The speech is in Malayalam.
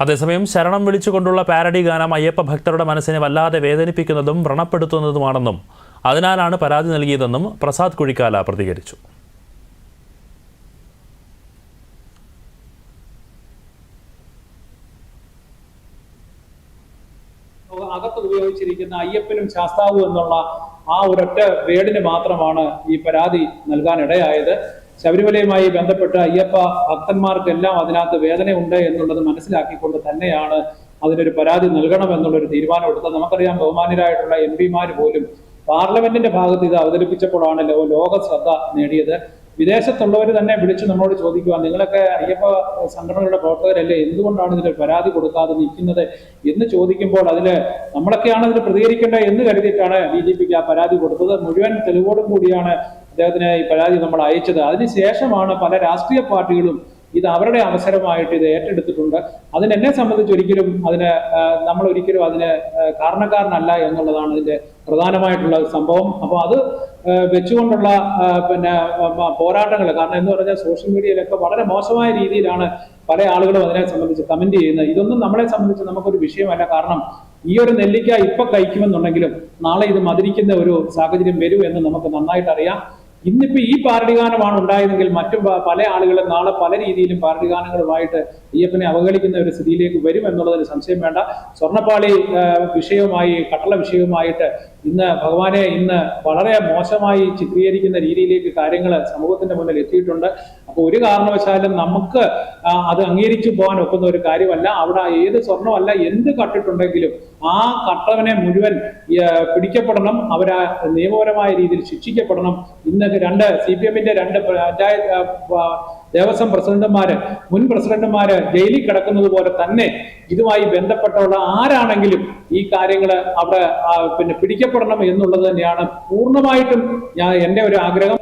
അതേസമയം ശരണം വിളിച്ചുകൊണ്ടുള്ള പാരഡി ഗാനം അയ്യപ്പ ഭക്തരുടെ മനസ്സിനെ വല്ലാതെ വേദനിപ്പിക്കുന്നതും വ്രണപ്പെടുത്തുന്നതുമാണെന്നും അതിനാലാണ് പരാതി നൽകിയതെന്നും പ്രസാദ് കുഴിക്കാല പ്രതികരിച്ചു. അകത്ത് ഉപയോഗിച്ചിരിക്കുന്ന അയ്യപ്പനും ശാസ്താവും എന്നുള്ള ആ ഒരൊറ്റ വേടിന് മാത്രമാണ് ഈ പരാതി നൽകാനിടയായത്. ശബരിമലയുമായി ബന്ധപ്പെട്ട് അയ്യപ്പ ഭക്തന്മാർക്കെല്ലാം അതിനകത്ത് വേദനയുണ്ട് എന്നുള്ളത് മനസ്സിലാക്കിക്കൊണ്ട് തന്നെയാണ് അതിനൊരു പരാതി നൽകണം എന്നുള്ളൊരു തീരുമാനം എടുത്തത്. നമുക്കറിയാം ബഹുമാനരായിട്ടുള്ള എം പിമാർ പോലും പാർലമെന്റിന്റെ ഭാഗത്ത് ഇത് അവതരിപ്പിച്ചപ്പോഴാണ് ലോ- ലോക ശ്രദ്ധ നേടിയത്. വിദേശത്തുള്ളവർ തന്നെ വിളിച്ച് നമ്മളോട് ചോദിക്കുക നിങ്ങളൊക്കെ അയ്യപ്പ സംഘടനകളുടെ പ്രവർത്തകരല്ലേ? എന്തുകൊണ്ടാണ് ഇതിന് പരാതി കൊടുക്കാതെ നിൽക്കുന്നത്? എന്ന് ചോദിക്കുമ്പോൾ അതിൽ നമ്മളൊക്കെയാണ് അതിന് പ്രതികരിക്കേണ്ടത് എന്ന് കരുതിയിട്ടാണ് ഡി ജി പിക്ക് ആ പരാതി കൊടുത്തത്. മുഴുവൻ തെളിവോടും കൂടിയാണ് അദ്ദേഹത്തിന് ഈ പരാതി നമ്മൾ അയച്ചത്. അതിനുശേഷമാണ് പല രാഷ്ട്രീയ പാർട്ടികളും ഇത് അവരുടെ അവസരമായിട്ട് ഇത് ഏറ്റെടുത്തിട്ടുണ്ട്. അതിന് എന്നെ സംബന്ധിച്ച് ഒരിക്കലും അതിന് നമ്മൾ ഒരിക്കലും അതിന് കാരണക്കാരനല്ല എന്നുള്ളതാണ് ഇതിന്റെ പ്രധാനമായിട്ടുള്ള സംഭവം. അപ്പോൾ അത് വെച്ചുകൊണ്ടുള്ള പിന്നെ പോരാട്ടങ്ങൾ. കാരണം എന്ന് പറഞ്ഞാൽ സോഷ്യൽ മീഡിയയിലൊക്കെ വളരെ മോശമായ രീതിയിലാണ് പല ആളുകളും അതിനെ സംബന്ധിച്ച് കമന്റ് ചെയ്യുന്നത്. ഇതൊന്നും നമ്മളെ സംബന്ധിച്ച് നമുക്കൊരു വിഷയമല്ല. കാരണം ഈ ഒരു നെല്ലിക്ക ഇപ്പൊ കഴിക്കുമെന്നുണ്ടെങ്കിലും നാളെ ഇത് മതിരിക്കുന്ന ഒരു സാഹചര്യം വരും എന്ന് നമുക്ക് നന്നായിട്ട് അറിയാം ഇന്നിപ്പോ ഈ പാരടിഗാനമാണ് ഉണ്ടായതെങ്കിൽ മറ്റു പല ആളുകളും നാളെ പല രീതിയിലും പാരടിഗാനങ്ങളുമായിട്ട് അയ്യപ്പനെ അവഗണിക്കുന്ന ഒരു സ്ഥിതിയിലേക്ക് വരും എന്നുള്ളതിന് സംശയം വേണ്ട. സ്വർണപ്പാളി വിഷയവുമായി കട്ടള വിഷയവുമായിട്ട് ഇന്ന് ഭഗവാനെ ഇന്ന് വളരെ മോശമായി ചിത്രീകരിക്കുന്ന രീതിയിലേക്ക് കാര്യങ്ങൾ സമൂഹത്തിന്റെ മുന്നിൽ എത്തിയിട്ടുണ്ട്. അപ്പോൾ ഒരു കാരണവശാലും നമുക്ക് അത് അംഗീകരിച്ചു പോകാൻ ഒക്കുന്ന ഒരു കാര്യമല്ല. അവിടെ ഏത് സ്വർണമല്ല എന്ത് കട്ടിട്ടുണ്ടെങ്കിലും ആ കട്ടവനെ മുഴുവൻ പിടിക്കപ്പെടണം. അവർ നിയമപരമായ രീതിയിൽ ശിക്ഷിക്കപ്പെടണം. ഇന്ന് രണ്ട് സി പി എമ്മിന്റെ രണ്ട് പഞ്ചായത്ത് ദേവസ്വം പ്രസിഡന്റുമാര് മുൻ പ്രസിഡന്റുമാര് ജയിലിൽ കിടക്കുന്നത് പോലെ തന്നെ ഇതുമായി ബന്ധപ്പെട്ടുള്ള ആരാണെങ്കിലും ഈ കാര്യങ്ങൾ അവിടെ പിന്നെ പിടിക്കപ്പെടണം എന്നുള്ളത് തന്നെയാണ് പൂർണമായിട്ടും ഞാൻ എന്റെ ഒരു ആഗ്രഹം.